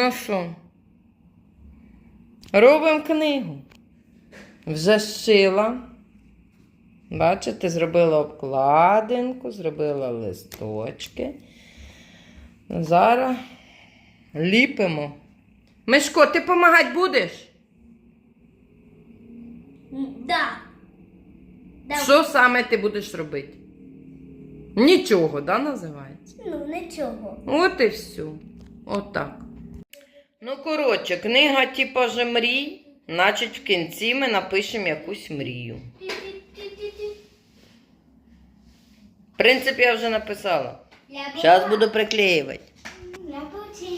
Ну що? Робимо книгу. Вже зшила. Бачите, зробила обкладинку, зробила листочки. Зараз ліпимо. Мишко, ти допомагати будеш? Да. Да. Що саме ти будеш робити? Нічого, да, називається? Ну, нічого. От і все. Отак. Ну, коротше, книга типа же мрій, значить в кінці ми напишемо якусь мрію. В принципі, я вже написала. Зараз буду приклеювати. Level 3.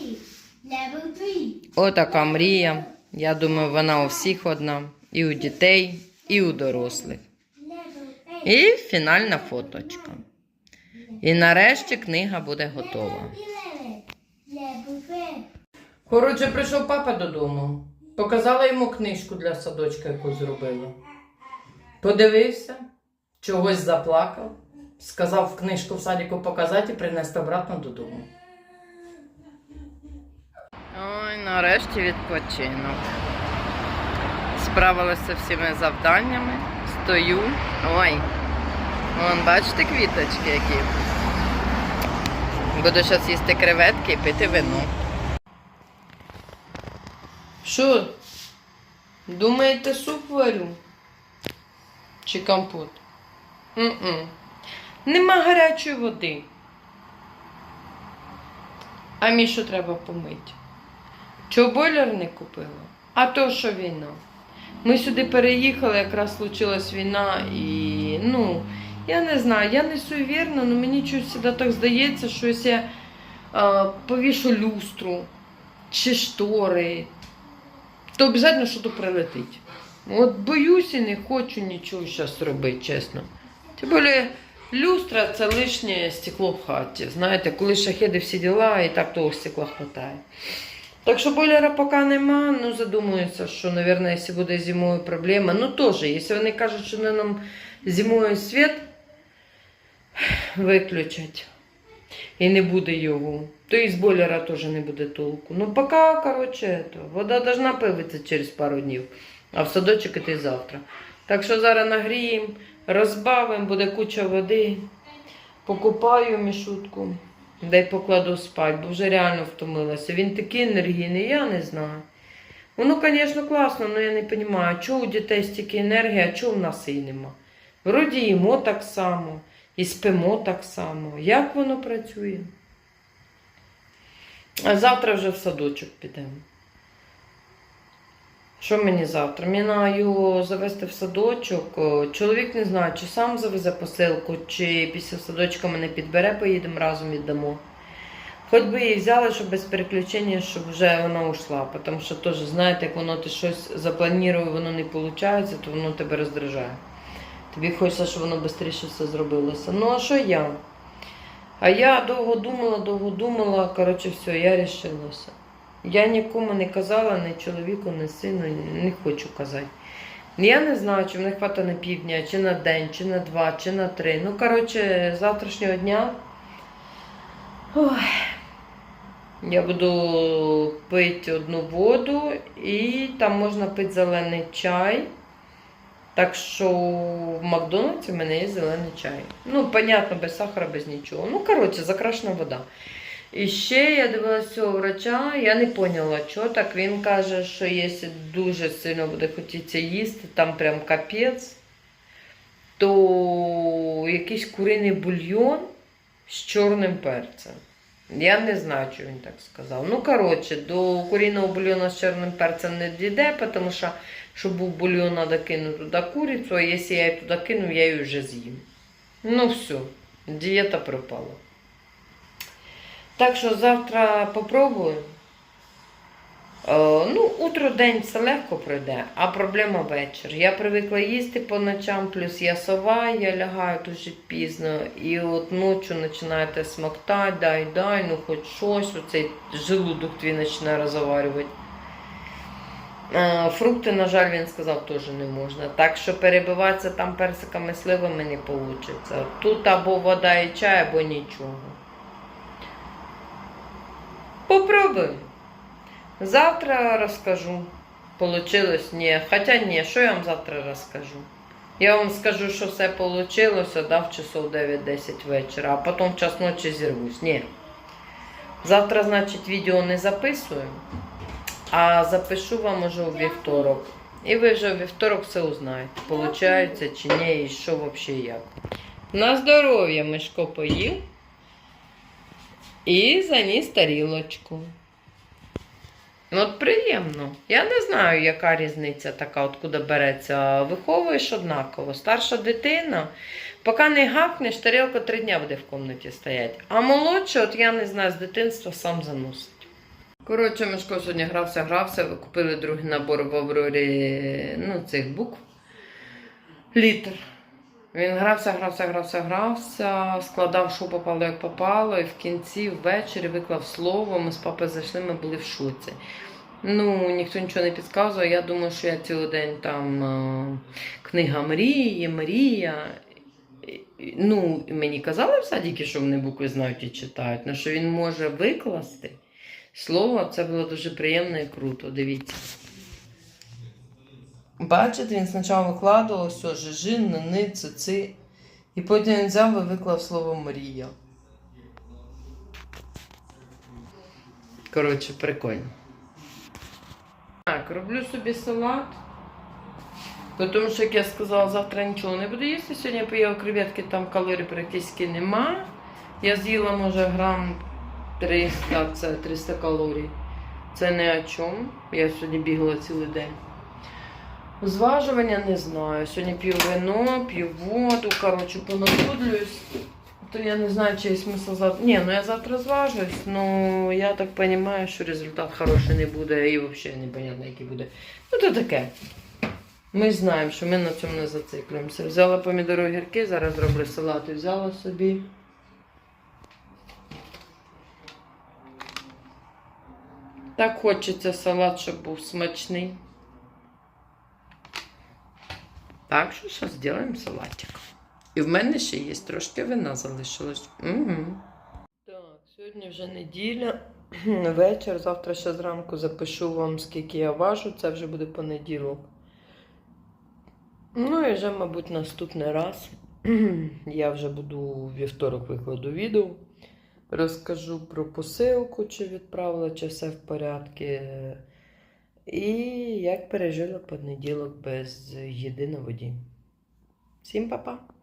Level 3. Отака мрія. Я думаю, вона у всіх одна. І у дітей, і у дорослих. І фінальна фоточка. І нарешті книга буде готова. 11. Level 5. Коротше, прийшов папа додому. Показала йому книжку для садочка, яку зробила. Подивився, чогось заплакав, сказав книжку в садіку показати і принести обратно додому. Ой, нарешті відпочинок. Справилася всіми завданнями. Стою. Ой. Вон, бачите квіточки які. Буду зараз їсти креветки і пити вино. Що? Думаєте, суп варю? Чи компот? М-м. Нема гарячої води. А Мішу треба помити. Чого бойлер не купила? А то, що війна. Ми сюди переїхали, якраз случилась війна, і ну, я не знаю, я не суєвірна, але мені щось завжди так здається, що я е, повішу люстру чи штори, то обов'язково щось прилетить. От боюсь і не хочу нічого зараз робити, чесно. Тим більше люстра це лишнє стекло в хаті. Знаєте, коли шахеди всі діла, і так того стекла вистачає. Так що бойлера поки нема, ну задумуюся, що, мабуть, якщо буде зимою проблема, ну теж, якщо вони кажуть, що вони нам зимою світ виключать і не буде його, то і з бойлера теж не буде толку. Ну, поки, коротше, это, вода должна появитися через пару днів, а в садочок іти завтра. Так що зараз нагріємо, розбавимо, буде куча води, покупаю мішутку, дай покладу спать, бо вже реально втомилася. Він такий енергійний, я не знаю. Воно, звісно, класно, але я не розумію, чого у дітей стільки енергії, а чого в нас її нема. Вроді їмо так само, і спимо так само. Як воно працює? А завтра вже в садочок підемо. Що мені завтра? Треба завести в садочок. Чоловік не знає, чи сам завезе посилку, чи після садочка мене підбере, поїдемо разом віддамо. Хоч би її взяли, щоб без переключення, щоб вже вона ушла. Тому що теж, знаєте, як воно ти щось запланує, воно не виходить, то воно тебе роздражає. Тобі хочеться, щоб воно швидше все зробилося. Ну, а що я? А я довго думала, довго думала, коротше, все, я рішилася. Я нікому не казала, ні чоловіку, ні сину, не хочу казати. Я не знаю, чи мене хватить на півдня, чи на день, чи на два, чи на три. Ну, коротше, з завтрашнього дня ой, я буду пити одну воду і там можна пити зелений чай. Так що в Макдональдсі в мене є зелений чай. Ну, понятно, без сахара, без нічого. Ну, коротше, закрашена вода. І ще я дивилася цього врача, я не поняла, що так. Він каже, що якщо дуже сильно буде хотіться їсти, там прям капець, то якийсь куриний бульйон з чорним перцем. Я не знаю, що він так сказав. Ну, коротше, до куриного бульйону з чорним перцем не дійде, тому що, щоб був бульйон, треба кинути туди курицю, а якщо я її туди кину, я її вже з'їм. Ну все, дієта пропала. Так що завтра попробую. Е, ну, утро день це легко пройде, а проблема вечір. Я привикла їсти по ночам, плюс я сова, я лягаю дуже пізно. І от ночі починаєте смоктати, дай, дай, ну хоч щось, оцей желудок твій починає розварювати. Е, Фрукти, на жаль, він сказав, теж не можна. Так що перебиватися там персиками сливами не вийде. Тут або вода і чай, або нічого. Попробуємо. Завтра розкажу. Получилось? Ні. Хоча ні, що я вам завтра розкажу? Я вам скажу, що все вийшло, дав часов 9-10 вечора, а потім в час ночі зірвусь. Ні. Завтра, значить, відео не записую, а запишу вам уже у вівторок. І ви вже у вівторок все узнаєте, получається чи ні, і що взагалі як. На здоров'я Мишко поїв і заніс тарілочку. Ну, от приємно. Я не знаю, яка різниця така, откуда береться. Виховуєш однаково. Старша дитина, поки не гакнеш, тарілка три дня буде в кімнаті стояти. А молодша, от я не знаю, з дитинства сам заносить. Коротше, Мишко сьогодні грався, грався. Ви купили другий набор в Аврорі ну, цих букв. Літер. Він грався, грався, грався, грався, складав, що попало, як попало, і в кінці ввечері виклав слово. Ми з папою зайшли, ми були в шоці. Ну, ніхто нічого не підказує. Я думаю, що я цілий день там е, книга мрії, мрія. Ну, мені казали в садіки, що вони букви знають і читають, але що він може викласти слово, це було дуже приємно і круто. Дивіться. Бачите, він спочатку викладував все, жижин, нини, цици. І потім він взяв і виклав слово Мрія. Коротше, прикольно. Так, роблю собі салат. Тому що, як я сказала, завтра нічого не буду їсти. Сьогодні я поїла креветки, там калорій практично нема. Я з'їла, може, грам 300, це 300 калорій. Це не о чому. Я сьогодні бігала цілий день. Зважування не знаю. Сьогодні п'ю вино, п'ю воду, коротше, понахудлююсь. То я не знаю, чи є смисл завтра. Ні, ну я завтра зважусь, ну я так розумію, що результат хороший не буде і взагалі непонятно, який буде. Ну то таке. Ми знаємо, що ми на цьому не зациклюємося. Взяла помідори огірки, зараз зроблю салат і взяла собі. Так хочеться салат, щоб був смачний. Так що зараз зробимо салатик. І в мене ще є трошки вина залишилось. Угу. Так, сьогодні вже неділя, вечір. Завтра ще зранку запишу вам, скільки я важу. Це вже буде понеділок. Ну і вже, мабуть, наступний раз. Я вже буду вівторок викладу відео. Розкажу про посилку, чи відправила, чи все в порядку. І як пережила понеділок без їди на воді. Всім па-па!